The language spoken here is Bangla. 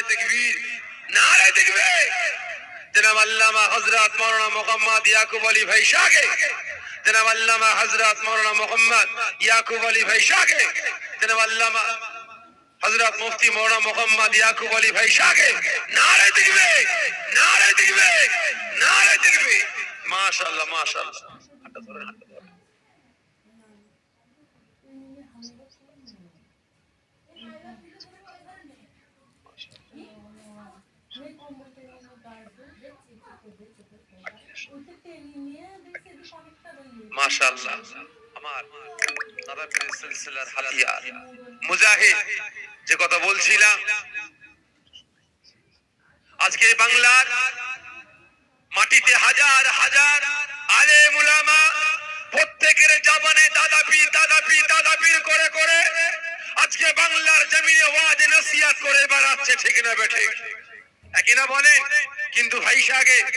নারায় তকবীর নারায় তকবীর। জনাব আল্লামা হযরত মাওলানা মোহাম্মদ ইয়াকুব আলী ভাই শাহকে জনাব আল্লামা হযরত মাওলানা মোহাম্মদ ইয়াকুব আলী ভাই শাহকে জনাব আল্লামা হযরত মুফতি মাওলানা মোহাম্মদ ইয়াকুব আলী ভাই শাহকে নারায় তকবীর নারায় তকবীর, নারায় মাশাআল্লাহ মাশাআল্লাহ। হাতটা ধরেন যে কথা বলছিলাম, আজকে বাংলার মাটিতে হাজার হাজার আলে মুলামা প্রত্যেকের জবানে দাদাপি দাদাপি, দাদাপির করে করে আজকে বাংলার জমিনে ওয়াজ নসিহত করে বেড়াচ্ছে, ঠিক না বেঠে একই না বলেন? কিন্তু ভাই সাগে